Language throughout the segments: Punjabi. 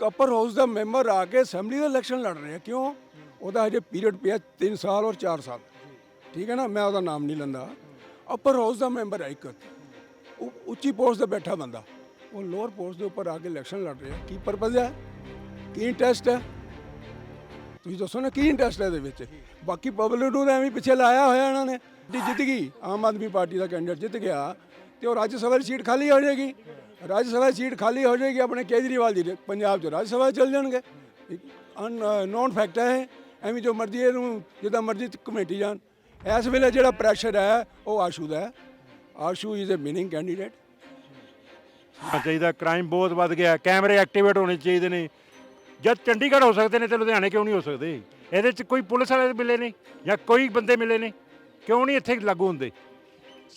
ਇੱਕ ਅਪਰ ਹਾਊਸ ਦਾ ਮੈਂਬਰ ਆ ਕੇ ਅਸੈਂਬਲੀ ਦਾ ਇਲੈਕਸ਼ਨ ਲੜ ਰਿਹਾ, ਕਿਉਂ? ਉਹਦਾ ਹਜੇ ਪੀਰੀਅਡ ਪਿਆ 3 ਸਾਲ ਔਰ 4 ਸਾਲ। ਠੀਕ ਹੈ ਨਾ? ਮੈਂ ਉਹਦਾ ਨਾਮ ਨਹੀਂ ਲੈਂਦਾ। ਅਪਰ ਹਾਊਸ ਦਾ ਮੈਂਬਰ ਹੈ ਇੱਕ। ਉੱਚੀ ਪੋਸਟ ਤੇ ਬੈਠਾ ਬੰਦਾ। ਉਹ ਲੋਅਰ ਪੋਸਟ ਦੇ ਉੱਪਰ ਆ ਕੇ ਇਲੈਕਸ਼ਨ ਲੜ ਰਿਹਾ। ਕੀ ਪਰਪਸ ਹੈ? ਕੀ ਇੰਟਰਸਟ ਹੈ? ਤੁਸੀਂ ਦੱਸੋ ਨਾ, ਕੀ ਇੰਟਰਸਟ ਹੈ ਇਹਦੇ ਵਿੱਚ? ਬਾਕੀ ਪਬਲਿਕ ਨੂੰ ਤਾਂ ਐਵੇਂ ਪਿੱਛੇ ਲਾਇਆ ਹੋਇਆ ਇਹਨਾਂ ਨੇ। ਜਿੱਤ ਗਈ। ਆਮ ਆਦਮੀ ਪਾਰਟੀ ਦਾ ਕੈਂਡੀਡੇਟ ਜਿੱਤ ਗਿਆ ਤੇ ਉਹ ਰਾਜ ਸਭਾ ਦੀ ਸੀਟ ਖਾਲੀ ਹੋ ਜਾਏਗੀ। ਰਾਜ ਸਭਾ ਸੀਟ ਖਾਲੀ ਹੋ ਜਾਏਗੀ ਆਪਣੇ ਕੇਜਰੀਵਾਲ ਦੀ, ਪੰਜਾਬ 'ਚ ਰਾਜ ਸਭਾ 'ਚ ਚਲ ਜਾਣਗੇ। ਨੋਨ ਫੈਕਟ ਹੈ ਐਵੇਂ ਜੋ ਮਰਜ਼ੀ ਇਹਨੂੰ, ਜਿੱਦਾਂ ਮਰਜ਼ੀ ਕਮੇਟੀ ਜਾਣ। ਇਸ ਵੇਲੇ ਜਿਹੜਾ ਪ੍ਰੈਸ਼ਰ ਹੈ, ਉਹ ਆਸ਼ੂ ਦਾ ਹੈ। Ashu is a winning candidate ਹੋਣਾ ਚਾਹੀਦਾ ਕ੍ਰਾਈਮ ਬਹੁਤ ਵੱਧ ਗਿਆ, ਕੈਮਰੇ ਐਕਟੀਵੇਟ ਹੋਣੇ ਚਾਹੀਦੇ ਨੇ। ਜਦ ਚੰਡੀਗੜ੍ਹ ਹੋ ਸਕਦੇ ਨੇ ਤੇ ਲੁਧਿਆਣੇ ਕਿਉਂ ਨਹੀਂ ਹੋ ਸਕਦੇ? ਇਹਦੇ 'ਚ ਕੋਈ ਪੁਲਿਸ ਵਾਲੇ ਮਿਲੇ ਨੇ ਜਾਂ ਕੋਈ ਬੰਦੇ ਮਿਲੇ ਨੇ? ਕਿਉਂ ਨਹੀਂ ਇੱਥੇ ਲਾਗੂ ਹੁੰਦੇ?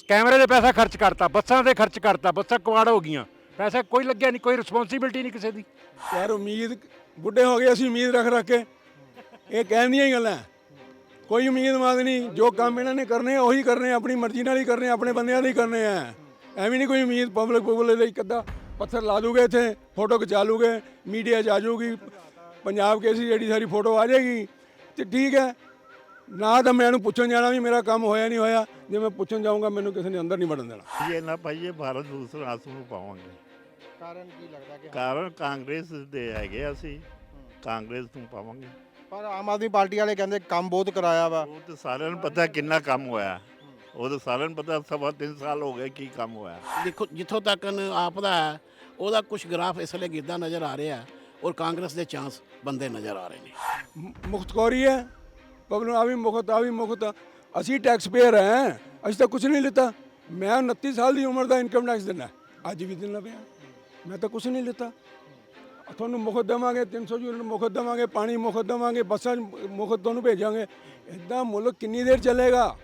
ਕੈਮਰੇ ਦੇ ਪੈਸਾ ਖਰਚ ਕਰਤਾ, ਬੱਸਾਂ 'ਤੇ ਖਰਚ ਕਰਤਾ, ਬੱਸਾਂ ਕੁਆੜ ਹੋ ਗਈਆਂ। ਪੈਸਾ ਕੋਈ ਲੱਗਿਆ ਨਹੀਂ, ਕੋਈ ਰਿਸਪੌਂਸਿਬਿਲਟੀ ਨਹੀਂ ਕਿਸੇ ਦੀ। ਯਾਰ ਉਮੀਦ, ਬੁੱਢੇ ਹੋ ਗਏ, ਅਸੀਂ ਉਮੀਦ ਰੱਖ ਰੱਖ ਕੇ। ਇਹ ਕਹਿਣ ਦੀਆਂ ਹੀ ਗੱਲਾਂ। ਕੋਈ ਉਮੀਦ ਮਾਦ ਨਹੀਂ, ਜੋ ਕੰਮ ਇਹਨਾਂ ਨੇ ਕਰਨੇ ਆ, ਉਹੀ ਕਰਨੇ ਆ, ਆਪਣੀ ਮਰਜ਼ੀ ਨਾਲ ਹੀ ਕਰਨੇ ਆ, ਆਪਣੇ ਬੰਦਿਆਂ ਦੇ ਹੀ ਕਰਨੇ ਆ। ਐਵੇਂ ਨਹੀਂ ਕੋਈ ਉਮੀਦ ਪਬਲਿਕ ਪਬਲਿਕ ਲਈ ਇੱਕ ਅੱਧਾ ਪੱਥਰ ਲਾ ਦੂਗੇ ਇੱਥੇ ਫੋਟੋ ਖਿਚਾ ਲੂਗੇ ਮੀਡੀਆ 'ਚ ਆ ਜਾਊਗੀ। ਪੰਜਾਬ ਕੇਸੀ ਜਿਹੜੀ ਸਾਰੀ ਫੋਟੋ ਆ ਜਾਏਗੀ, ਤੇ ਠੀਕ ਹੈ ਨਾ ਤਾਂ ਮੈਂ ਇਹਨੂੰ ਪੁੱਛਣ ਜਾਣਾ ਵੀ ਮੇਰਾ ਕੰਮ ਹੋਇਆ ਨਹੀਂ ਹੋਇਆ। ਜੇ ਮੈਂ ਪੁੱਛਣ ਜਾਊਂਗਾ ਮੈਨੂੰ ਕਿਸੇ ਨੇ ਅੰਦਰ ਨਹੀਂ ਵੜਨ ਦੇਣਾ। ਇਹ ਨਾ ਪਾਈਏ ਭਾਰਤ ਦੂਸਰਾ ਆਸਮ ਨੂੰ ਪਾਵਾਂਗੇ। ਕਾਰਨ ਕੀ ਲੱਗਦਾ ਕਿ ਕਾਰਨ ਕਾਂਗਰਸ ਦੇ ਹੈਗੇ ਅਸੀਂ। ਕਾਂਗਰਸ ਨੂੰ ਪਾਵਾਂਗੇ। ਪਰ ਆਮ ਆਦਮੀ ਪਾਰਟੀ ਵਾਲੇ ਕਹਿੰਦੇ ਕੰਮ ਬਹੁਤ ਕਰਾਇਆ ਵਾ। ਉਹ ਤਾਂ ਸਾਰਿਆਂ ਨੂੰ ਪਤਾ ਕਿੰਨਾ ਕੰਮ ਹੋਇਆ। ਉਹ ਤਾਂ ਸਾਰਿਆਂ ਨੂੰ ਪਤਾ ਸਵਾ ਤਿੰਨ ਸਾਲ ਹੋ ਗਏ ਕੀ ਕੰਮ ਹੋਇਆ। ਦੇਖੋ ਜਿੱਥੋਂ ਤੱਕ ਆਪ ਦਾ ਹੈ ਉਹਦਾ ਕੁਝ ਗ੍ਰਾਫ ਇਸ ਵੇਲੇ ਗਿਰਦਾ ਨਜ਼ਰ ਆ ਰਿਹਾ ਹੈ ਔਰ ਕਾਂਗਰਸ ਦੇ ਚਾਂਸ ਬੰਦੇ ਨਜ਼ਰ ਆ ਰਹੇ ਨੇ। ਮੁਖਤ ਕੌਰੀ ਹੈ। ਪਬਲਿਕ ਆ ਵੀ ਮੁਫਤ ਆ ਵੀ ਮੁਖਤ। ਅਸੀਂ ਟੈਕਸ ਪੇਅਰ ਹੈ, ਅਸੀਂ ਤਾਂ ਕੁਝ ਨਹੀਂ ਲਿੱਤਾ। ਮੈਂ 29 ਸਾਲ ਦੀ ਉਮਰ ਦਾ ਇਨਕਮ ਟੈਕਸ ਦਿੰਦਾ। ਅੱਜ ਵੀ ਦਿੰਦਾ ਪਿਆ। ਮੈਂ ਤਾਂ ਕੁਝ ਨਹੀਂ ਲਿੱਤਾ। ਤੁਹਾਨੂੰ ਮੁਫਤ ਦੇਵਾਂਗੇ 300 ਯੂਨਿਟ ਮੁਫਤ ਦੇਵਾਂਗੇ, ਪਾਣੀ ਮੁਫਤ ਦੇਵਾਂਗੇ, ਬੱਸਾਂ 'ਚ ਮੁਫਤ ਤੁਹਾਨੂੰ ਭੇਜਾਂਗੇ। ਇਦਾਂ ਮੁਲਕ ਕਿੰਨੀ ਦੇਰ ਚੱਲੇਗਾ?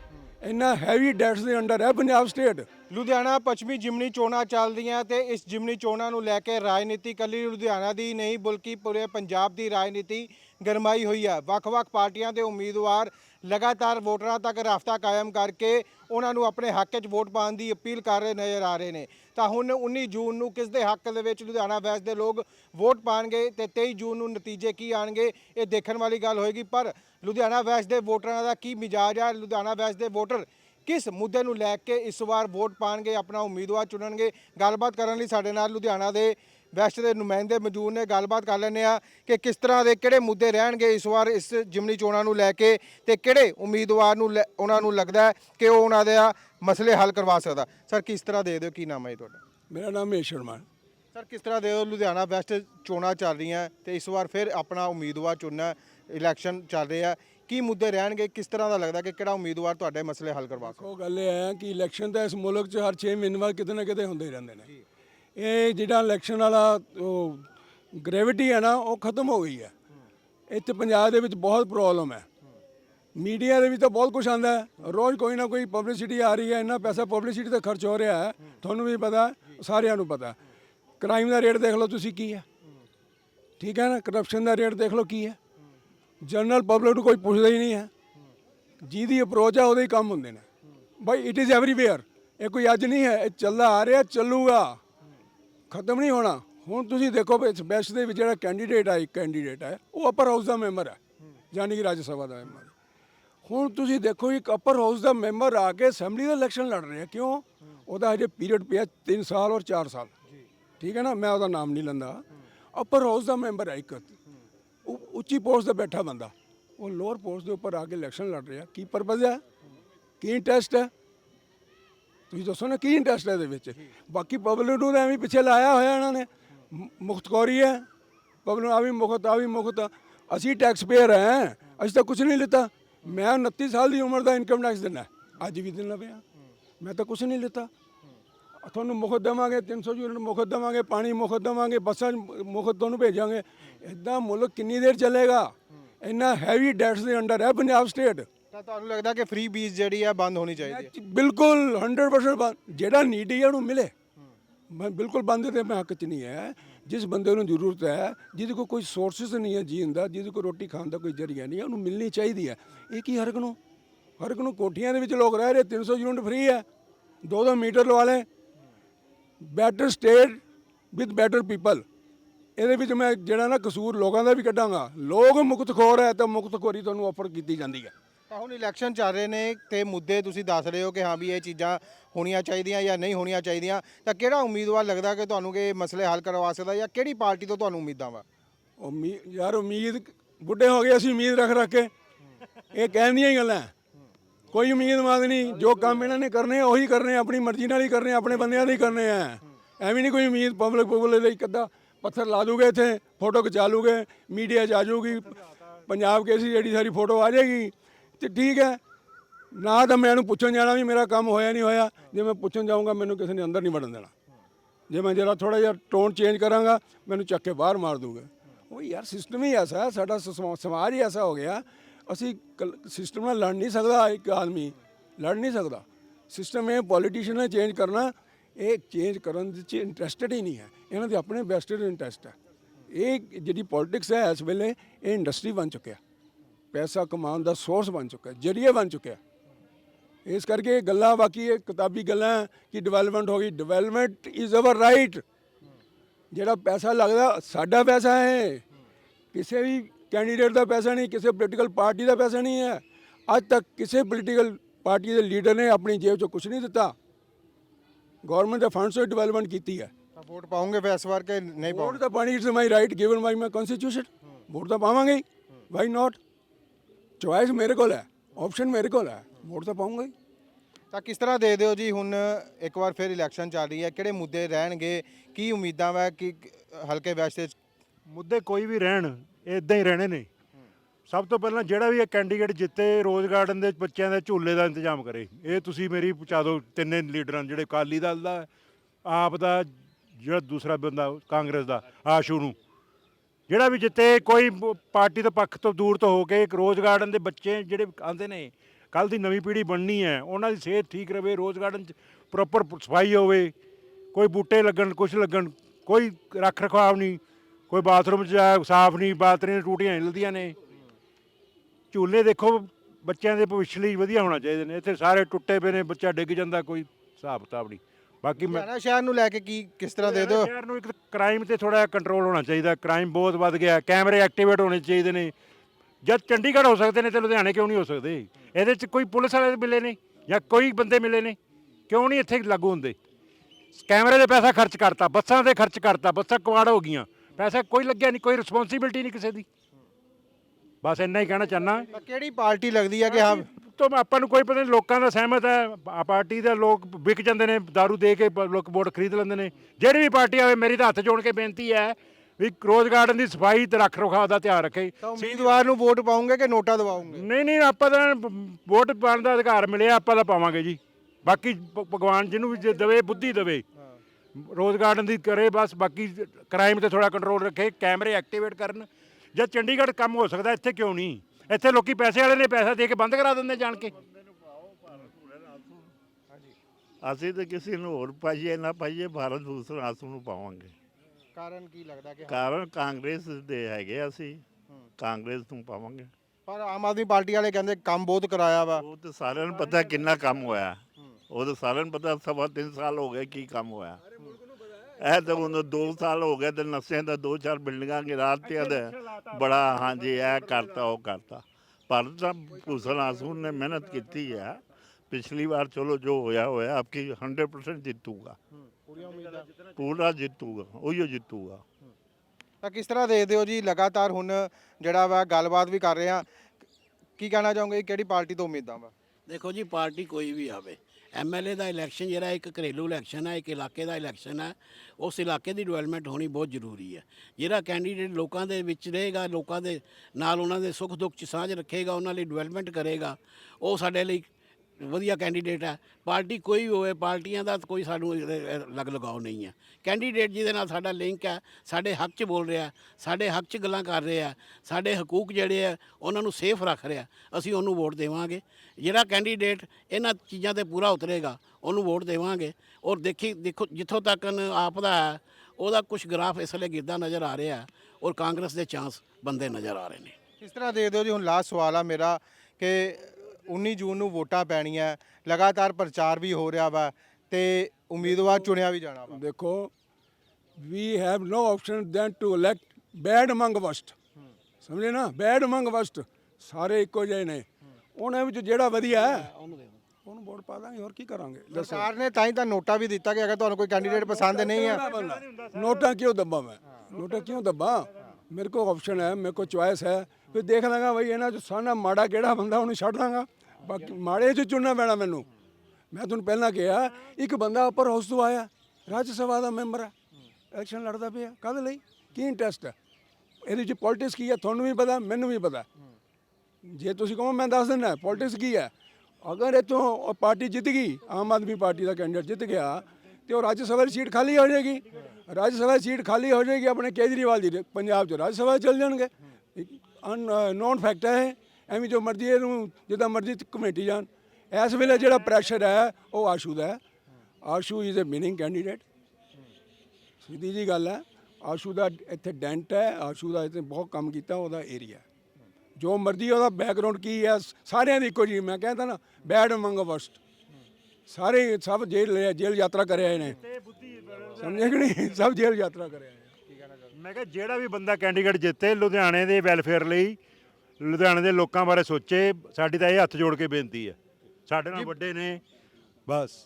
ਇੰਨਾ ਹੈਵੀ ਡੈਟਸ ਦੇ ਅੰਡਰ ਹੈ ਪੰਜਾਬ ਸਟੇਟ ਲੁਧਿਆਣਾ ਪੱਛਮੀ ਜਿਮਨੀ ਚੋਣਾਂ ਚੱਲ ਰਹੀਆਂ ਤੇ ਇਸ ਜਿਮਨੀ ਚੋਣਾਂ ਨੂੰ ਲੈ ਕੇ ਰਾਜਨੀਤੀ ਕੱਲੀ ਲੁਧਿਆਣਾ ਦੀ ਨਹੀਂ, ਬਲਕਿ ਪੂਰੇ ਪੰਜਾਬ ਦੀ ਰਾਜਨੀਤੀ ਗਰਮਾਈ ਹੋਈ ਹੈ ਵੱਖ-ਵੱਖ ਪਾਰਟੀਆਂ ਦੇ ਉਮੀਦਵਾਰ ਲਗਾਤਾਰ ਵੋਟਰਾਂ ਤੱਕ ਰਾਫਤਾ ਕਾਇਮ ਕਰਕੇ ਉਹਨਾਂ ਨੂੰ ਆਪਣੇ ਹੱਕ 'ਚ ਵੋਟ ਪਾਉਣ ਦੀ ਅਪੀਲ ਕਰ ਰਹੇ ਨਜ਼ਰ ਆ ਰਹੇ ਨੇ। ਤਾਂ ਹੁਣ 19 ਜੂਨ ਨੂੰ ਕਿਸ ਦੇ ਹੱਕ ਦੇ ਵਿੱਚ ਲੁਧਿਆਣਾ ਵੈਸ ਦੇ ਲੋਕ ਵੋਟ ਪਾਣਗੇ ਤੇ 23 ਜੂਨ ਨੂੰ ਨਤੀਜੇ ਕੀ ਆਣਗੇ ਇਹ ਦੇਖਣ ਵਾਲੀ ਗੱਲ ਹੋਏਗੀ। ਪਰ ਲੁਧਿਆਣਾ ਵੈਸਟ ਦੇ ਵੋਟਰਾਂ ਦਾ ਕੀ ਮਿਜਾਜ ਹੈ ਲੁਧਿਆਣਾ ਵੈਸਟ ਦੇ ਵੋਟਰ ਕਿਸ ਮੁੱਦੇ ਨੂੰ ਲੈ ਕੇ ਇਸ ਵਾਰ ਵੋਟ ਪਾਣਗੇ ਆਪਣਾ ਉਮੀਦਵਾਰ ਚੁਣਨਗੇ? ਗੱਲਬਾਤ ਕਰਨ ਲਈ ਸਾਡੇ ਨਾਲ ਲੁਧਿਆਣਾ ਦੇ ਵੈਸਟ ਦੇ ਨੁਮਾਇੰਦੇ ਮੌਜੂਦ ਨੇ। ਗੱਲਬਾਤ ਕਰ ਲੈਂਦੇ ਆ ਕਿ ਕਿਸ ਤਰ੍ਹਾਂ ਦੇ ਕਿਹੜੇ ਮੁੱਦੇ ਰਹਿਣਗੇ ਇਸ ਵਾਰ ਇਸ ਜਿਮਨੀ ਚੋਣਾਂ ਨੂੰ ਲੈ ਕੇ ਤੇ ਕਿਹੜੇ ਉਮੀਦਵਾਰ ਨੂੰ ਲੈ- ਉਹਨਾਂ ਨੂੰ ਲੱਗਦਾ ਹੈ ਕਿ ਉਹ ਉਹਨਾਂ ਦੇ ਆ ਮਸਲੇ ਹੱਲ ਕਰਵਾ ਸਕਦਾ। ਸਰ ਕਿਸ ਤਰ੍ਹਾਂ ਦੇ ਦਿਓ? ਕੀ ਨਾਮ ਹੈ ਜੀ ਤੁਹਾਡਾ? ਮੇਰਾ ਨਾਮ ਮਹੇਸ਼ ਸ਼ਰਮਾ ਸਰ ਕਿਸ ਤਰ੍ਹਾਂ ਦੇ ਦਿਓ? ਲੁਧਿਆਣਾ ਵੈਸਟ ਚੋਣਾਂ ਚੱਲ ਰਹੀਆਂ ਤੇ ਇਸ ਵਾਰ ਫਿਰ ਆਪਣਾ ਉਮੀਦਵਾਰ ਚੁਣਨਾ ਇਲੈਕਸ਼ਨ ਚੱਲ ਰਿਹਾ ਕੀ ਮੁੱਦੇ ਰਹਿਣਗੇ? ਕਿਸ ਤਰ੍ਹਾਂ ਦਾ ਲੱਗਦਾ ਕਿ ਕਿਹੜਾ ਉਮੀਦਵਾਰ ਤੁਹਾਡੇ ਮਸਲੇ ਹੱਲ ਕਰਵਾ ਸਕਦਾ? ਉਹ ਗੱਲ ਇਹ ਹੈ ਕਿ ਇਲੈਕਸ਼ਨ ਤਾਂ ਇਸ ਮੁਲਕ 'ਚ ਹਰ 6 ਮਹੀਨੇ ਬਾਅਦ ਕਿਤੇ ਨਾ ਕਿਤੇ ਹੁੰਦੇ ਹੀ ਰਹਿੰਦੇ ਨੇ। ਇਹ ਜਿਹੜਾ ਇਲੈਕਸ਼ਨ ਵਾਲਾ ਉਹ ਗ੍ਰੈਵਿਟੀ ਹੈ ਨਾ ਉਹ ਖਤਮ ਹੋ ਗਈ ਹੈ। ਇੱਥੇ ਪੰਜਾਬ ਦੇ ਵਿੱਚ ਬਹੁਤ ਪ੍ਰੋਬਲਮ ਹੈ। ਮੀਡੀਆ ਦੇ ਵਿੱਚ ਤਾਂ ਬਹੁਤ ਕੁਝ ਆਉਂਦਾ ਹੈ। ਰੋਜ਼ ਕੋਈ ਨਾ ਕੋਈ ਪਬਲਿਸਿਟੀ ਆ ਰਹੀ ਹੈ। ਇੰਨਾ ਪੈਸਾ ਪਬਲਿਸਿਟੀ ਤੇ ਖਰਚ ਹੋ ਰਿਹਾ ਹੈ। ਤੁਹਾਨੂੰ ਵੀ ਪਤਾ ਸਾਰਿਆਂ ਨੂੰ ਪਤਾ। ਕ੍ਰਾਈਮ ਦਾ ਰੇਟ ਦੇਖ ਲਓ ਤੁਸੀਂ ਕੀ ਹੈ। ਠੀਕ ਹੈ ਨਾ? ਕਰਪਸ਼ਨ ਦਾ ਰੇਟ ਦੇਖ ਲਓ ਕੀ ਹੈ। ਜਨਰਲ ਪਬਲਿਕ ਨੂੰ ਕੋਈ ਪੁੱਛਦਾ ਹੀ ਨਹੀਂ ਹੈ। ਜਿਹਦੀ ਅਪਰੋਚ ਆ, ਉਹਦੇ ਹੀ ਕੰਮ ਹੁੰਦੇ ਨੇ। ਬਾਈ ਇਟ ਇਜ਼ ਐਵਰੀਵੇਅਰ ਇਹ ਕੋਈ ਅੱਜ ਨਹੀਂ ਹੈ, ਇਹ ਚੱਲਦਾ ਆ ਰਿਹਾ, ਚੱਲੂਗਾ। ਖਤਮ ਨਹੀਂ ਹੋਣਾ। ਹੁਣ ਤੁਸੀਂ ਦੇਖੋ ਵੀ ਇਸ ਦੇ ਵਿੱਚ ਜਿਹੜਾ ਕੈਂਡੀਡੇਟ ਆ, ਇੱਕ ਕੈਂਡੀਡੇਟ ਹੈ ਉਹ ਅਪਰ ਹਾਊਸ ਦਾ ਮੈਂਬਰ ਹੈ ਯਾਨੀ ਕਿ ਰਾਜ ਸਭਾ ਦਾ ਮੈਂਬਰ ਹੁਣ ਤੁਸੀਂ ਦੇਖੋ ਇੱਕ ਅਪਰ ਹਾਊਸ ਦਾ ਮੈਂਬਰ ਆ ਕੇ ਅਸੈਂਬਲੀ ਦਾ ਇਲੈਕਸ਼ਨ ਲੜ ਰਿਹਾ ਕਿਉਂ? ਉਹਦਾ ਹਜੇ ਪੀਰੀਅਡ ਪਿਆ 3 ਸਾਲ ਔਰ 4 ਸਾਲ। ਠੀਕ ਹੈ ਨਾ? ਮੈਂ ਉਹਦਾ ਨਾਮ ਨਹੀਂ ਲੈਂਦਾ। ਅਪਰ ਹਾਊਸ ਦਾ ਮੈਂਬਰ ਹੈ ਇੱਕ। ਉੱਚੀ ਪੋਸਟ ਤੇ ਬੈਠਾ ਬੰਦਾ। ਉਹ ਲੋਅਰ ਪੋਸਟ ਦੇ ਉੱਪਰ ਆ ਕੇ ਇਲੈਕਸ਼ਨ ਲੜ ਰਿਹਾ। ਕੀ ਪਰਪਸ ਹੈ ਕੀ ਇੰਟਰਸਟ ਹੈ ਤੁਸੀਂ ਦੱਸੋ ਨਾ, ਕੀ ਇੰਟਰਸਟ ਹੈ ਇਹਦੇ ਵਿੱਚ? ਬਾਕੀ ਪਬਲਿਕ ਨੂੰ ਤਾਂ ਐਵੇਂ ਪਿੱਛੇ ਲਾਇਆ ਹੋਇਆ ਇਹਨਾਂ ਨੇ। ਮੁਖਤ ਕੌਰੀ ਹੈ ਪਬਲਿਕ ਆ ਵੀ ਮੁਖਤ, ਆ ਵੀ ਮੁਖਤ। ਅਸੀਂ ਟੈਕਸ ਪੇਅਰ ਹੈ। ਅਸੀਂ ਤਾਂ ਕੁਝ ਨਹੀਂ ਲਿੱਤਾ। ਮੈਂ 29 ਸਾਲ ਦੀ ਉਮਰ ਦਾ ਇਨਕਮ ਟੈਕਸ ਦਿੰਦਾ। ਅੱਜ ਵੀ ਦਿੰਦਾ ਪਿਆ। ਮੈਂ ਤਾਂ ਕੁਝ ਨਹੀਂ ਲਿੱਤਾ। ਤੁਹਾਨੂੰ ਮੁਖਤ ਦੇਵਾਂਗੇ 300 ਯੂਨਿਟ ਮੁਫਤ ਦੇਵਾਂਗੇ, ਪਾਣੀ ਮੁਖਤ ਦੇਵਾਂਗੇ, ਬੱਸਾਂ 'ਚ ਮੁਫਤ ਤੁਹਾਨੂੰ ਭੇਜਾਂਗੇ। ਇਦਾਂ ਮੁਲਕ ਕਿੰਨੀ ਦੇਰ ਚੱਲੇਗਾ? ਇੰਨਾ ਹੈਵੀ ਡੈਟਸ ਦੇ ਅੰਡਰ ਹੈ ਪੰਜਾਬ ਸਟੇਟ ਤਾਂ ਤੁਹਾਨੂੰ ਲੱਗਦਾ ਕਿ ਫ੍ਰੀ ਬੀਜ ਜਿਹੜੀ ਹੈ ਬੰਦ ਹੋਣੀ ਚਾਹੀਦੀ ਹੈ? ਬਿਲਕੁਲ 100% ਬੰਦ। ਜਿਹੜਾ ਨੀਡੀ ਹੈ ਉਹਨੂੰ ਮਿਲੇ। ਮੈਂ ਬਿਲਕੁਲ ਬੰਦ ਤੇ ਮੈਂ ਹੱਕ ਚ ਨਹੀਂ ਹੈ। ਜਿਸ ਬੰਦੇ ਨੂੰ ਜ਼ਰੂਰਤ ਹੈ ਜਿਹਦੇ ਕੋਲ ਕੋਈ ਸੋਰਸਸ ਨਹੀਂ ਹੈ ਜੀਣ ਦਾ ਜਿਹਦੇ ਕੋਲ ਰੋਟੀ ਖਾਣ ਦਾ ਕੋਈ ਜ਼ਰੀਆ ਨਹੀਂ ਹੈ ਉਹਨੂੰ ਮਿਲਣੀ ਚਾਹੀਦੀ ਹੈ। ਇਹ ਕੀ ਹਰਕ ਨੂੰ? ਹਰਕ ਨੂੰ ਕੋਠੀਆਂ ਦੇ ਵਿੱਚ ਲੋਕ ਰਹਿ ਰਹੇ 300 ਯੂਨਿਟ ਫ੍ਰੀ ਹੈ। ਦੋ ਦੋ ਮੀਟਰ ਲਵਾ ਲੈ better state with better people ਇਹਦੇ ਵਿੱਚ ਮੈਂ ਜਿਹੜਾ ਨਾ ਕਸੂਰ ਲੋਕਾਂ ਦਾ ਵੀ ਕੱਢਾਂਗਾ। ਲੋਕ ਮੁਕਤਖੋਰ ਹੈ ਤਾਂ ਮੁਕਤਖੋਰੀ ਤੁਹਾਨੂੰ ਆਫਰ ਕੀਤੀ ਜਾਂਦੀ ਹੈ। ਤਾਂ ਹੁਣ ਇਲੈਕਸ਼ਨ ਚੱਲ ਰਹੇ ਨੇ ਤੇ ਮੁੱਦੇ ਤੁਸੀਂ ਦੱਸ ਰਹੇ ਹੋ ਕਿ ਹਾਂ ਵੀ ਇਹ ਚੀਜ਼ਾਂ ਹੋਣੀਆਂ ਚਾਹੀਦੀਆਂ ਜਾਂ ਨਹੀਂ ਹੋਣੀਆਂ ਚਾਹੀਦੀਆਂ। ਤਾਂ ਕਿਹੜਾ ਉਮੀਦਵਾਰ ਲੱਗਦਾ ਕਿ ਤੁਹਾਨੂੰ ਕਿ ਇਹ ਮਸਲੇ ਹੱਲ ਕਰਵਾ ਸਕਦਾ ਜਾਂ ਕਿਹੜੀ ਪਾਰਟੀ ਤੋਂ ਤੁਹਾਨੂੰ ਉਮੀਦਾਂ ਵਾ? ਉਮੀਦ ਯਾਰ ਉਮੀਦ ਬੁੱਢੇ ਹੋ ਗਏ ਅਸੀਂ ਉਮੀਦ ਰੱਖ ਰੱਖ ਕੇ। ਇਹ ਕਹਿਣ ਦੀਆਂ ਹੀ ਗੱਲਾਂ। ਕੋਈ ਉਮੀਦ ਮੰਗ ਨਹੀਂ ਜੋ ਕੰਮ ਇਹਨਾਂ ਨੇ ਕਰਨੇ ਉਹੀ ਕਰਨੇ ਆਪਣੀ ਮਰਜ਼ੀ ਨਾਲ ਹੀ ਕਰਨੇ ਆਪਣੇ ਬੰਦਿਆਂ ਦੇ ਹੀ ਕਰਨੇ ਆ। ਐਵੇਂ ਨਹੀਂ ਕੋਈ ਉਮੀਦ ਪਬਲਿਕ ਪਬਲਿਕ ਦੇ ਇੱਕ ਅੱਧਾ ਪੱਥਰ ਲਾ ਦੂਗੇ ਇੱਥੇ ਫੋਟੋ ਖਿਚਾ ਲੂਗੇ ਮੀਡੀਆ 'ਚ ਆ ਜਾਊਗੀ, ਪੰਜਾਬ ਕੇਸੀ ਜਿਹੜੀ ਸਾਰੀ ਫੋਟੋ ਆ ਜਾਏਗੀ, ਤੇ ਠੀਕ ਹੈ। ਨਾ ਤਾਂ ਮੈਂ ਇਹਨੂੰ ਪੁੱਛਣ ਜਾਣਾ ਵੀ ਮੇਰਾ ਕੰਮ ਹੋਇਆ ਨਹੀਂ ਹੋਇਆ, ਜੇ ਮੈਂ ਪੁੱਛਣ ਜਾਊਂਗਾ ਮੈਨੂੰ ਕਿਸੇ ਨੇ ਅੰਦਰ ਨਹੀਂ ਵੜਨ ਦੇਣਾ। ਜੇ ਮੈਂ ਜਰਾ ਥੋੜਾ ਜਿਹਾ ਟੋਨ ਚੇਂਜ ਕਰਾਂਗਾ, ਮੈਨੂੰ ਚੱਕ ਕੇ ਬਾਹਰ ਮਾਰ ਦੂਗਾ। ਉਹ ਯਾਰ ਸਿਸਟਮ ਹੀ ਐਸਾ ਸਾਡਾ ਸਮਾ- ਸਮਾਜ ਹੀ ਐਸਾ ਹੋ ਗਿਆ। ਅਸੀਂ ਸਿਸਟਮ ਨਾਲ ਲੜ ਨਹੀਂ ਸਕਦਾ ਇੱਕ ਆਦਮੀ, ਲੜ ਨਹੀਂ ਸਕਦਾ। ਸਿਸਟਮ ਇਹ ਪੋਲੀਟੀਸ਼ੀਅਨ ਨੇ ਚੇਂਜ ਕਰਨਾ, ਇਹ ਚੇਂਜ ਕਰਨ ਦੇ ਚ ਇੰਟਰਸਟਡ ਹੀ ਨਹੀਂ ਹੈ। ਇਹਨਾਂ ਦੇ ਆਪਣੇ ਵੈਸਟਡ ਇੰਟਰਸਟ ਹੈ ਇਹ ਜਿਹੜੀ ਪੋਲਿਟਿਕਸ ਹੈ ਇਸ ਵੇਲੇ ਇਹ ਇੰਡਸਟਰੀ ਬਣ ਚੁੱਕਿਆ। ਪੈਸਾ ਕਮਾਉਣ ਦਾ ਸੋਰਸ ਬਣ ਚੁੱਕਾ ਜ਼ਰੀਏ ਬਣ ਚੁੱਕਿਆ। ਇਸ ਕਰਕੇ ਇਹ ਗੱਲਾਂ ਬਾਕੀ ਇਹ ਕਿਤਾਬੀ ਗੱਲਾਂ ਹੈ ਕਿ ਡਿਵੈਲਪਮੈਂਟ ਹੋ ਗਈ। ਡਿਵੈਲਪਮੈਂਟ ਇਜ਼ ਅਵਰ ਰਾਈਟ ਜਿਹੜਾ ਪੈਸਾ ਲੱਗਦਾ, ਸਾਡਾ ਪੈਸਾ ਹੈ। ਕਿਸੇ ਵੀ ਕੈਂਡੀਡੇਟ ਦਾ ਪੈਸਾ ਨਹੀਂ, ਕਿਸੇ ਪੋਲੀਟੀਕਲ ਪਾਰਟੀ ਦਾ ਪੈਸਾ ਨਹੀਂ ਹੈ। ਅੱਜ ਤੱਕ ਕਿਸੇ ਪੋਲੀਟੀਕਲ ਪਾਰਟੀ ਦੇ ਲੀਡਰ ਨੇ ਆਪਣੀ ਜੇਬ ਚੋਂ ਕੁਝ ਨਹੀਂ ਦਿੱਤਾ। ਗਵਰਨਮੈਂਟ ਦੇ ਫੰਡਸ ਤੋਂ ਡਿਵੈਲਪਮੈਂਟ ਕੀਤੀ ਹੈ। ਤਾਂ ਵੋਟ ਪਾਉਂਗੇ ਫਿਰ ਇਸ ਵਾਰ ਕਿ ਨਹੀਂ ਵੋਟ ਪਾਉਂਗੇ? ਤਾਂ ਪਾਣੀ it's my right given by my constitution vote ਤਾਂ ਪਾਵਾਂਗੇ ਹੀ। ਵਾਈ ਨਾਟ ਚੋਇਸ ਮੇਰੇ ਕੋਲ ਹੈ ਆਪਸ਼ਨ ਮੇਰੇ ਕੋਲ ਹੈ ਵੋਟ ਤਾਂ ਪਾਉਂਗਾ ਹੀ। ਤਾਂ ਕਿਸ ਤਰ੍ਹਾਂ ਦੇ ਦਿਓ ਜੀ ਹੁਣ ਇੱਕ ਵਾਰ ਫਿਰ ਇਲੈਕਸ਼ਨ ਚੱਲ ਰਹੀ ਹੈ ਕਿਹੜੇ ਮੁੱਦੇ ਰਹਿਣਗੇ ਕੀ ਉਮੀਦਾਂ ਵਾ ਕਿ ਹਲਕੇ ਵੈਸਟ ਵਿੱਚ? ਮੁੱਦੇ ਕੋਈ ਵੀ ਰਹਿਣ ਇਦਾਂ ਹੀ ਰਹਿਣੇ ਨੇ। ਸਭ ਤੋਂ ਪਹਿਲਾਂ ਜਿਹੜਾ ਵੀ ਇਹ ਕੈਂਡੀਡੇਟ ਜਿੱਤੇ ਰੋਜ਼ ਗਾਰਡਨ ਦੇ ਬੱਚਿਆਂ ਦੇ ਝੂਲੇ ਦਾ ਇੰਤਜ਼ਾਮ ਕਰੇ। ਇਹ ਤੁਸੀਂ ਮੇਰੀ ਪਹੁੰਚਾ ਦਿਓ ਤਿੰਨੇ ਲੀਡਰਾਂ ਜਿਹੜੇ ਅਕਾਲੀ ਦਲ ਦਾ ਆਪ ਦਾ ਜਿਹੜਾ ਦੂਸਰਾ ਬੰਦਾ ਕਾਂਗਰਸ ਦਾ, ਆਸ਼ੂ ਨੂੰ। ਜਿਹੜਾ ਵੀ ਜਿੱਤੇ ਕੋਈ ਪਾਰਟੀ ਤੋਂ ਪੱਖ ਤੋਂ ਦੂਰ ਤੋਂ ਹੋ ਕੇ ਇੱਕ ਰੋਜ਼ ਗਾਰਡਨ ਦੇ ਬੱਚੇ ਜਿਹੜੇ ਆਂਦੇ ਨੇ ਕੱਲ ਦੀ ਨਵੀਂ ਪੀੜ੍ਹੀ ਬਣਨੀ ਹੈ, ਉਹਨਾਂ ਦੀ ਸਿਹਤ ਠੀਕ ਰਵੇ, ਰੋਜ਼ ਗਾਰਡਨ 'ਚ ਪ੍ਰੋਪਰ ਸਫ਼ਾਈ ਹੋਵੇ, ਕੋਈ ਬੂਟੇ ਲੱਗਣ ਕੁਝ ਲੱਗਣ, ਕੋਈ ਰੱਖ ਰਖਾਵ ਨਹੀਂ, ਕੋਈ ਬਾਥਰੂਮ 'ਚ ਸਾਫ਼ ਨਹੀਂ, ਬਾਥਰੂਮ ਟੂਟੀਆਂ ਹਿੱਲਦੀਆਂ ਨੇ। ਝੂਲੇ ਦੇਖੋ, ਬੱਚਿਆਂ ਦੇ ਭਵਿੱਖ ਲਈ ਵਧੀਆ ਹੋਣਾ ਚਾਹੀਦੇ ਨੇ, ਇੱਥੇ ਸਾਰੇ ਟੁੱਟੇ ਪਏ ਨੇ, ਬੱਚਾ ਡਿੱਗ ਜਾਂਦਾ, ਕੋਈ ਹਿਸਾਬ ਕਿਤਾਬ ਨਹੀਂ। ਬਾਕੀ ਮੈਂ ਲੁਧਿਆਣਾ ਸ਼ਹਿਰ ਨੂੰ ਲੈ ਕੇ ਕੀ ਕਿਸ ਤਰ੍ਹਾਂ ਦੇ ਦਿਓ? ਸ਼ਹਿਰ ਨੂੰ ਇੱਕ ਕ੍ਰਾਈਮ ਤੇ ਥੋੜਾ ਕੰਟਰੋਲ ਹੋਣਾ ਚਾਹੀਦਾ। ਕ੍ਰਾਈਮ ਬਹੁਤ ਵੱਧ ਗਿਆ। ਕੈਮਰੇ ਐਕਟੀਵੇਟ ਹੋਣੇ ਚਾਹੀਦੇ ਨੇ। ਜਦ ਚੰਡੀਗੜ੍ਹ ਹੋ ਸਕਦੇ ਨੇ ਤੇ ਲੁਧਿਆਣੇ ਕਿਉਂ ਨਹੀਂ ਹੋ ਸਕਦੇ? ਇਹਦੇ 'ਚ ਕੋਈ ਪੁਲਿਸ ਵਾਲੇ ਮਿਲੇ ਨੇ ਜਾਂ ਕੋਈ ਬੰਦੇ ਮਿਲੇ ਨੇ? ਕਿਉਂ ਨਹੀਂ ਇੱਥੇ ਲਾਗੂ ਹੁੰਦੇ? ਕੈਮਰੇ ਦੇ ਪੈਸਾ ਖਰਚ ਕਰਤਾ ਬੱਸਾਂ ਤੇ ਖਰਚ ਕਰਤਾ ਬੱਸਾਂ ਕੁਆੜ ਹੋ ਗਈਆਂ। ਪੈਸਾ ਕੋਈ ਲੱਗਿਆ ਨਹੀਂ ਕੋਈ ਰਿਸਪੌਂਸਿਬਿਲਟੀ ਨਹੀਂ ਕਿਸੇ ਦੀ। ਬਸ ਇੰਨਾ ਹੀ ਕਹਿਣਾ ਚਾਹਨਾ ਤਾਂ ਕਿਹੜੀ ਪਾਰਟੀ ਲੱਗਦੀ ਹੈ ਕਿ ਹਾਂ ਤੋਂ ਆਪਾਂ ਨੂੰ ਕੋਈ ਪਤਾ ਨਹੀਂ ਲੋਕਾਂ ਦਾ ਸਹਿਮਤ ਹੈ ਆ ਪਾਰਟੀ ਦੇ ਲੋਕ ਵਿਕ ਜਾਂਦੇ ਨੇ दारू ਦੇ ਕੇ ਪ- ਲੋਕ ਵੋਟ ਖਰੀਦ ਲੈਂਦੇ ਨੇ। ਜਿਹੜੀ ਵੀ ਪਾਰਟੀ ਆਵੇ ਮੇਰੀ ਤਾਂ ਹੱਥ ਜੋੜ ਕੇ ਬੇਨਤੀ ਹੈ ਵੀ ਰੋਜ਼ ਗਾਰਡਨ ਦੀ ਸਫ਼ਾਈ ਤੇ ਰੱਖ ਰਖਾਅ ਦਾ ਧਿਆਨ ਰੱਖੇ। ਤਾਂ ਉਮੀਦਵਾਰ ਨੂੰ ਵੋਟ ਪਾਉਂਗੇ ਕਿ ਨੋਟਾ ਦਵਾਉਂਗੇ? ਨਹੀਂ ਨਹੀਂ ਆਪਾਂ ਤਾਂ ਵੋਟ ਪਾਉਣ ਦਾ ਅਧਿਕਾਰ ਮਿਲਿਆ ਆਪਾਂ ਤਾਂ ਪਾਵਾਂਗੇ ਜੀ। ਬਾਕੀ ਭ- ਭਗਵਾਨ ਜਿਹਨੂੰ ਵੀ ਜੇ ਦੇਵੇ ਬੁੱਧੀ ਦੇਵੇ। ਰੋਜ਼ ਗਾਰਡਨ ਦੀ ਕਰੇ ਬਸ ਬਾਕੀ ਕ੍ਰਾਈਮ ਤੇ ਥੋੜਾ ਕੰਟਰੋਲ ਰੱਖੇ ਕੈਮਰੇ ਐਕਟੀਵੇਟ ਕਰਨ। ਜਦ ਚੰਡੀਗੜ੍ਹ ਕੰਮ ਹੋ ਸਕਦਾ ਇੱਥੇ ਕਿਉਂ ਨਹੀਂ? ਇੱਥੇ ਲੋਕੀ ਪੈਸੇ ਵਾਲੇ ਨੇ ਪੈਸਾ ਦੇ ਕੇ ਬੰਦ ਕਰਾ ਦਿੰਦੇ ਜਾਣ ਕੇ। ਅਸੀਂ ਤਾਂ ਕਿਸੇ ਨੂੰ ਹੋਰ ਪਾਈਏ ਨਾ ਪਾਈਏ ਭਾਰਤ ਭੂਸ਼ਣ ਆਸੂ ਨੂੰ ਪਾਵਾਂਗੇ। ਕਾਰਨ ਕੀ ਲੱਗਦਾ ਕਿ? ਕਾਰਨ ਕਾਂਗਰਸ ਦੇ ਹੈਗੇ ਅਸੀਂ। ਕਾਂਗਰਸ ਨੂੰ ਪਾਵਾਂਗੇ। ਪਰ ਆਮ ਆਦਮੀ ਪਾਰਟੀ ਵਾਲੇ ਕਹਿੰਦੇ ਕੰਮ ਬਹੁਤ ਕਰਾਇਆ ਵਾ। ਉਹ ਤਾਂ ਸਾਰਿਆਂ ਨੂੰ ਪਤਾ ਕਿੰਨਾ ਕੰਮ ਹੋਇਆ। ਉਹ ਤਾਂ ਸਾਰਿਆਂ ਨੂੰ ਪਤਾ ਸਵਾ ਤਿੰਨ ਸਾਲ ਹੋ ਗਏ ਕੀ ਕੰਮ ਹੋਇਆ। ਇਹ ਤਾਂ ਉਹਨੂੰ 2 ਸਾਲ ਹੋ ਗਏ ਤੇ ਨਸ਼ਿਆਂ ਦਾ ਦੋ ਚਾਰ ਬਿਲਡਿੰਗਾਂ ਗਿਰਾਤੀਆਂ ਦੇ ਬੜਾ ਹਾਂਜੀ ਇਹ ਕਰਤਾ ਉਹ ਕਰਤਾ। ਪਰ ਤਾਂ ਭੂਸ਼ਣ ਆਸੂ ਨੇ ਮਿਹਨਤ ਕੀਤੀ ਹੈ ਪਿਛਲੀ ਵਾਰ ਚਲੋ ਜੋ ਹੋਇਆ ਹੋਇਆ। ਆਪਕੀ 100% ਜਿੱਤੂਗਾ। ਪੂਰਾ ਜਿੱਤੂਗਾ ਉਹੀਓ ਜਿੱਤੂਗਾ। ਤਾਂ ਕਿਸ ਤਰ੍ਹਾਂ ਦੇਖਦੇ ਹੋ ਜੀ? ਲਗਾਤਾਰ ਹੁਣ ਜਿਹੜਾ ਵਾ ਗੱਲਬਾਤ ਵੀ ਕਰ ਰਹੇ ਆ ਕੀ ਕਹਿਣਾ ਚਾਹੋਗੇ? ਕਿਹੜੀ ਪਾਰਟੀ ਤੋਂ ਉਮੀਦਾਂ ਵਾ? ਦੇਖੋ ਜੀ ਪਾਰਟੀ ਕੋਈ ਵੀ ਆਵੇ। ਐਮਐਲਏ ਦਾ ਇਲੈਕਸ਼ਨ ਜਿਹੜਾ ਇੱਕ ਘਰੇਲੂ ਇਲੈਕਸ਼ਨ ਹੈ ਇੱਕ ਇਲਾਕੇ ਦਾ ਇਲੈਕਸ਼ਨ ਹੈ ਉਸ ਇਲਾਕੇ ਦੀ ਡਿਵੈਲਪਮੈਂਟ ਹੋਣੀ ਬਹੁਤ ਜ਼ਰੂਰੀ ਹੈ ਜਿਹੜਾ ਕੈਂਡੀਡੇਟ ਲੋਕਾਂ ਦੇ ਵਿੱਚ ਰਹੇਗਾ, ਲੋਕਾਂ ਦੇ ਨਾਲ ਉਹਨਾਂ ਦੇ ਸੁੱਖ ਦੁੱਖ 'ਚ ਸਾਂਝ ਰੱਖੇਗਾ, ਉਹਨਾਂ ਲਈ ਡਿਵੈਲਪਮੈਂਟ ਕਰੇਗਾ, ਉਹ ਸਾਡੇ ਲਈ ਵਧੀਆ ਕੈਂਡੀਡੇਟ ਹੈ। ਪਾਰਟੀ ਕੋਈ ਵੀ ਹੋਵੇ, ਪਾਰਟੀਆਂ ਦਾ ਕੋਈ ਸਾਨੂੰ ਲਗ ਲਗਾਓ ਨਹੀਂ ਹੈ। ਕੈਂਡੀਡੇਟ ਜਿਹਦੇ ਨਾਲ ਸਾਡਾ ਲਿੰਕ ਹੈ, ਸਾਡੇ ਹੱਕ 'ਚ ਬੋਲ ਰਿਹਾ, ਸਾਡੇ ਹੱਕ 'ਚ ਗੱਲਾਂ ਕਰ ਰਿਹਾ, ਸਾਡੇ ਹਕੂਕ ਜਿਹੜੇ ਆ ਉਹਨਾਂ ਨੂੰ ਸੇਫ ਰੱਖ ਰਿਹਾ, ਅਸੀਂ ਉਹਨੂੰ ਵੋਟ ਦੇਵਾਂਗੇ। ਜਿਹੜਾ ਕੈਂਡੀਡੇਟ ਇਹਨਾਂ ਚੀਜ਼ਾਂ ਤੇ ਪੂਰਾ ਉਤਰੇਗਾ, ਉਹਨੂੰ ਵੋਟ ਦੇਵਾਂਗੇ। ਔਰ ਦੇਖੀ, ਦੇਖੋ, ਜਿੱਥੋਂ ਤੱਕ ਆਪ ਦਾ ਹੈ, ਉਹਦਾ ਕੁਝ ਗ੍ਰਾਫ ਇਸ ਵੇਲੇ ਗਿਰਦਾ ਨਜ਼ਰ ਆ ਰਿਹਾ ਔਰ ਕਾਂਗਰਸ ਦੇ ਚਾਂਸ ਬੰਦੇ ਨਜ਼ਰ ਆ ਰਹੇ ਨੇ। ਇਸ ਤਰ੍ਹਾਂ ਦੇਖਦੇ ਹੋ ਜੀ? ਹੁਣ ਲਾਸਟ ਸਵਾਲ ਆ ਮੇਰਾ ਕਿ 19 ਜੂਨ ਨੂੰ ਵੋਟਾਂ ਪੈਣੀਆਂ ਲਗਾਤਾਰ ਪ੍ਰਚਾਰ ਵੀ ਹੋ ਰਿਹਾ ਵਾ ਤੇ ਉਮੀਦਵਾਰ ਚੁਣਿਆ ਵੀ ਜਾਣਾ ਵਾ। ਦੇਖੋ we have no option than to elect bad among worst ਸਮਝੇ ਨਾ? Bad among worst ਸਾਰੇ ਇੱਕੋ ਜਿਹੇ ਨੇ। ਉਹਨਾਂ ਵਿੱਚ ਜਿਹੜਾ ਵਧੀਆ ਹੈ ਉਹਨੂੰ ਵੋਟ ਪਾ ਦਾਂਗੇ ਹੋਰ ਕੀ ਕਰਾਂਗੇ? ਦੱਸੋ। ਸਰਕਾਰ ਨੇ ਤਾਂ ਹੀ ਤਾਂ ਨੋਟਾ ਵੀ ਦਿੱਤਾ ਕਿ ਅਗਰ ਤੁਹਾਨੂੰ ਕੋਈ ਕੈਂਡੀਡੇਟ ਪਸੰਦ ਨਹੀਂ ਬੰਦਾ? ਨੋਟਾਂ ਕਿਉਂ ਦੱਬਾਂ ਮੈਂ? ਨੋਟਾਂ ਕਿਉਂ ਦੱਬਾਂ? ਮੇਰੇ ਕੋਲ ਆਪਸ਼ਨ ਹੈ ਮੇਰੇ ਕੋਲ ਚੁਆਇਸ ਹੈ। ਫਿਰ ਦੇਖ ਲਾਂਗਾ ਬਈ ਇਹਨਾਂ ਚ ਸਾਨਾ ਮਾੜਾ ਕਿਹੜਾ ਬੰਦਾ ਉਹਨੂੰ ਛੱਡ ਦਾਂਗਾ ਬਾਕੀ ਮਾੜੇ ਚ ਚੁਣਨਾ ਪੈਣਾ ਮੈਨੂੰ। ਮੈਂ ਤੁਹਾਨੂੰ ਪਹਿਲਾਂ ਕਿਹਾ, ਇੱਕ ਬੰਦਾ ਉੱਪਰ ਹਾਊਸ ਤੋਂ ਆਇਆ, ਰਾਜ ਸਭਾ ਦਾ ਮੈਂਬਰ ਹੈ ਇਲੈਕਸ਼ਨ ਲੜਦਾ ਪਿਆ, ਕਾਹਦੇ ਲਈ? ਕੀ ਇੰਟਰਸਟ ਹੈ ਇਹਦੇ 'ਚ ਪੋਲਿਟਿਕਸ ਕੀ ਹੈ ਤੁਹਾਨੂੰ ਵੀ ਪਤਾ, ਮੈਨੂੰ ਵੀ ਪਤਾ। ਜੇ ਤੁਸੀਂ ਕਹੋ, ਮੈਂ ਦੱਸ ਦਿੰਦਾ ਪੋਲਿਟਿਕਸ ਕੀ ਹੈ ਅਗਰ ਇੱਥੋਂ ਪਾਰਟੀ ਜਿੱਤ ਗਈ, ਆਮ ਆਦਮੀ ਪਾਰਟੀ ਦਾ ਕੈਂਡੀਡੇਟ ਜਿੱਤ ਗਿਆ, ਤੇ ਉਹ ਰਾਜ ਸਭਾ ਦੀ ਸੀਟ ਖਾਲੀ ਹੋ ਜਾਏਗੀ। ਰਾਜ ਸਭਾ ਦੀ ਸੀਟ ਖਾਲੀ ਹੋ ਜਾਏਗੀ ਆਪਣੇ ਕੇਜਰੀਵਾਲ ਦੀ, ਪੰਜਾਬ 'ਚ ਰਾਜ ਸਭਾ 'ਚ ਚਲ ਜਾਣਗੇ। ਨੋਨ ਫੈਕਟ ਹੈ ਐਵੇਂ ਜੋ ਮਰਜ਼ੀ ਇਹਨੂੰ ਜਿੱਦਾਂ ਮਰਜ਼ੀ ਕਮੇਟੀ ਜਾਣ। ਇਸ ਵੇਲੇ ਜਿਹੜਾ ਪ੍ਰੈਸ਼ਰ ਹੈ ਉਹ ਆਸ਼ੂ ਦਾ ਹੈ। Ashu is a meaning candidate ਸਿੱਧੀ ਜੀ ਗੱਲ ਹੈ ਆਸ਼ੂ ਦਾ ਇੱਥੇ ਡੈਂਟ ਹੈ ਆਸ਼ੂ ਦਾ ਇੱਥੇ ਬਹੁਤ ਕੰਮ ਕੀਤਾ ਉਹਦਾ ਏਰੀਆ ਜੋ ਮਰਜ਼ੀ ਉਹਦਾ ਬੈਕਗ੍ਰਾਉਂਡ ਕੀ ਹੈ ਸਾਰਿਆਂ ਦੀ ਇੱਕੋ ਜੀ ਮੈਂ ਕਹਿੰਦਾ ਨਾ ਬੈਡ ਅਮੰਗ ਵਰਸਟ ਸਾਰੇ ਸਭ ਜੇਲ੍ਹ ਜੇਲ੍ਹ ਯਾਤਰਾ ਕਰਿਆ ਆਏ ਨੇ ਸਮਝੇ ਕਿ ਨਹੀਂ? ਸਭ ਜੇਲ੍ਹ ਯਾਤਰਾ ਕਰਿਆ ਮੈਂ ਕਿਹਾ ਜਿਹੜਾ ਵੀ ਬੰਦਾ ਕੈਂਡੀਡੇਟ ਜਿੱਤੇ ਲੁਧਿਆਣੇ ਦੇ ਵੈਲਫੇਅਰ ਲਈ ਲੁਧਿਆਣੇ ਦੇ ਲੋਕਾਂ ਬਾਰੇ ਸੋਚੇ ਸਾਡੀ ਤਾਂ ਇਹ ਹੱਥ ਜੋੜ ਕੇ ਬੇਨਤੀ ਹੈ ਸਾਡੇ ਨਾਲ ਵੱਡੇ ਨੇ ਬਸ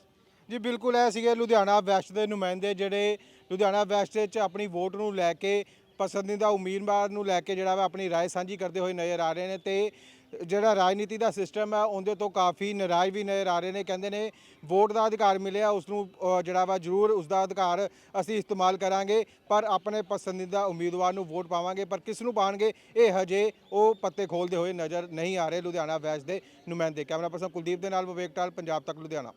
ਜੀ ਬਿਲਕੁਲ ਇਹ ਸੀਗੇ ਲੁਧਿਆਣਾ ਵੈਸਟ ਦੇ ਨੁਮਾਇੰਦੇ ਜਿਹੜੇ ਲੁਧਿਆਣਾ ਵੈਸਟ ਵਿੱਚ ਆਪਣੀ ਵੋਟ ਨੂੰ ਲੈ ਕੇ ਪਸੰਦੀਦਾ ਉਮੀਦਵਾਰ ਨੂੰ ਲੈ ਕੇ ਜਿਹੜਾ ਵਾ ਆਪਣੀ رائے ਸਾਂਝੀ ਕਰਦੇ ਹੋਏ ਨਜ਼ਰ ਆ ਰਹੇ ਨੇ ਤੇ ਜਿਹੜਾ ਰਾਜਨੀਤੀ ਦਾ ਸਿਸਟਮ ਹੈ, ਉਹਦੇ ਤੋਂ ਕਾਫੀ ਨਾਰਾਜ਼ ਵੀ ਨਜ਼ਰ ਆ ਰਹੇ ਨੇ। ਕਹਿੰਦੇ ਨੇ, ਵੋਟ ਦਾ ਅਧਿਕਾਰ ਮਿਲਿਆ ਉਸ ਨੂੰ ਜਿਹੜਾ ਵਾ ਜ਼ਰੂਰ ਉਸ ਦਾ ਅਧਿਕਾਰ ਅਸੀਂ ਇਸਤੇਮਾਲ ਕਰਾਂਗੇ, ਪਰ ਆਪਣੇ ਪਸੰਦੀਦਾ ਉਮੀਦਵਾਰ ਨੂੰ ਵੋਟ ਪਾਵਾਂਗੇ, ਪਰ ਕਿਸ ਨੂੰ ਪਾਣਗੇ, ਇਹ ਹਜੇ ਉਹ ਪੱਤੇ ਖੋਲਦੇ ਹੋਏ ਨਜ਼ਰ ਨਹੀਂ ਆ ਰਹੇ, ਲੁਧਿਆਣਾ ਵੈਸ ਦੇ ਨੁਮਾਇੰਦੇ। ਕੈਮਰਾ ਪਰਸਨ ਕੁਲਦੀਪ ਦੇ ਨਾਲ ਵਿਵੇਕ ਟਾਲ, ਪੰਜਾਬ ਤੱਕ, ਲੁਧਿਆਣਾ।